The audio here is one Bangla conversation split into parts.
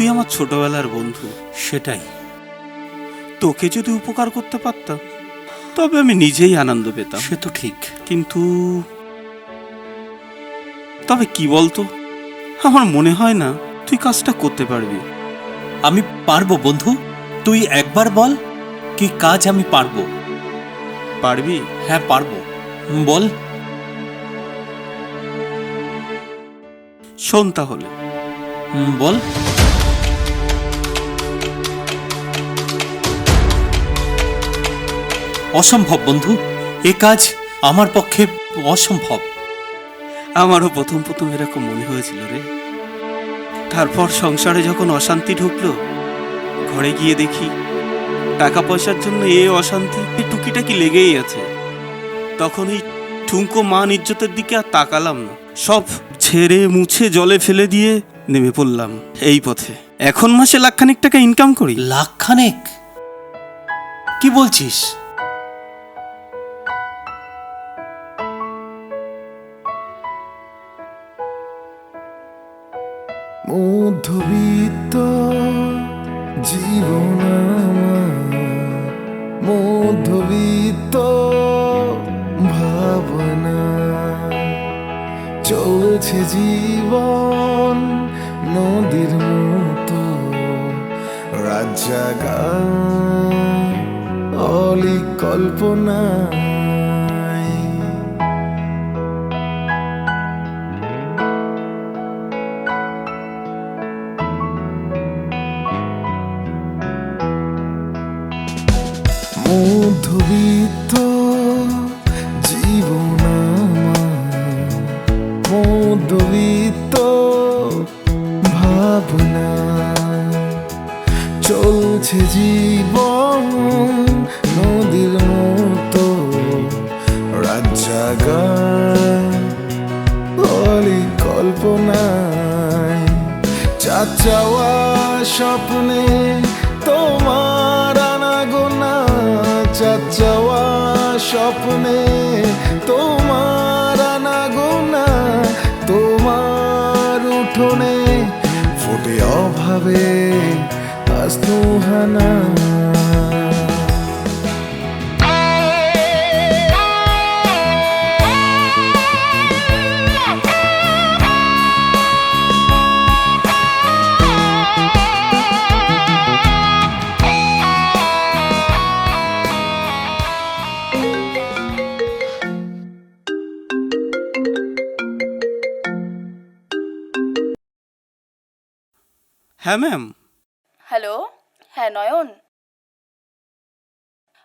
তুই আমার ছোটবেলার বন্ধু সেটাই। তোকে যদি উপকার করতে পারতাম তবে আমি নিজেই আনন্দ পেতাম। সে তো ঠিক। কিন্তু তবে কি বলতো? আমার মনে হয় না তুই কাজটা করতে পারবি। আমি পারব বন্ধু। তুই একবার বল কি কাজ আমি পারব। পারবি? হ্যাঁ পারব। বল। শোন তাহলে। বল। অসম্ভব বন্ধু। এ কাজ আমার পক্ষে অসম্ভব। আমারও প্রথম প্রথম এরকম মনে হয়েছিল রে। তারপর সংসারে যখন অশান্তি ঢুকলো ঘরে গিয়ে দেখি টাকা পয়সার জন্য এ অশান্তি টুকিটাকি লেগেই আছে। তখন এই ঠুঙ্কো মান ইজ্জতের দিকে আর তাকালাম না। সব ছেড়ে মুছে জলে ফেলে দিয়ে নেমে পড়লাম এই পথে। এখন মাসে লাখখানিক টাকা ইনকাম করি। লাখ খানেক কি বলছিস? মধ্যবিত্ত জীবন মধ্যবিত্ত ভাবনা। চলছে জীবন নদীর মতো। জাগা অলি কল্পনায় মধ্যবিত্ত জীবন মধ্যবিত্ত ভাবনা। চলছে জীবন নদীর মতো। রাত জাগা অলি কল্পনায় চাঁদ চাওয়া স্বপ্নে স্বপ্নে তোমার আনাগোনা তোমার উঠোনে ফুটে অভাবে আস্তুহানা হ্যাঁ ম্যাম হ্যালো হ্যাঁ নয়ন।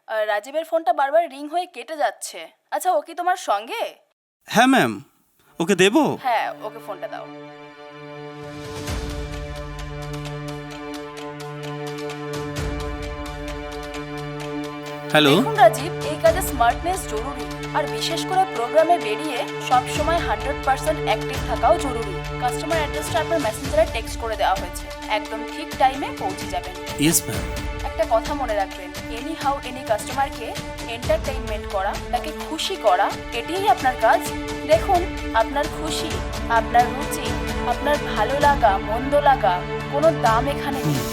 আহ, রাজীবের ফোনটা বারবার রিং হয়ে কেটে যাচ্ছে। আচ্ছা ও কি তোমার সঙ্গে? হ্যাঁ ম্যাম ওকে দেবো? হ্যাঁ ওকে ফোনটা দাও। হ্যালো দেখুন রাজীব এই কাজে স্মার্টনেস জরুরি। আর বিশেষ করে প্রোগ্রামে বেরিয়ে সব সময় হান্ড্রেড পার্সেন্ট অ্যাক্টিভ থাকাও জরুরি। কাস্টমার অ্যাড্রেসটা আপনার মেসেঞ্জারে টেক্সট করে দেওয়া হয়েছে। একদম ঠিক টাইমে পৌঁছে যাবেন। ইয়েস ম্যাম একটা কথা মনে রাখবেন এনি হাউ এনি কাস্টমারকে এন্টারটেইনমেন্ট করা তাকে খুশি করা এটাই আপনার কাজ। দেখুন আপনার খুশি আপনার রুচি আপনার ভালো লাগা মন্দ লাগা কোনো দাম এখানে নেই।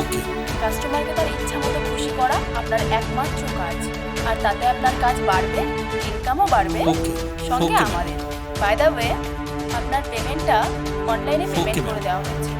ওকে কাস্টমারকে তার ইচ্ছা মতো খুশি করা আপনার একমাত্র কাজ। আর তাতে আপনার কাজ বাড়বে ইনকামও বাড়বে সঙ্গে আমাদের। বাই দ্য ওয়ে আপনার পেমেন্টটা অনলাইনে পেমেন্ট করে দেওয়া হয়েছে।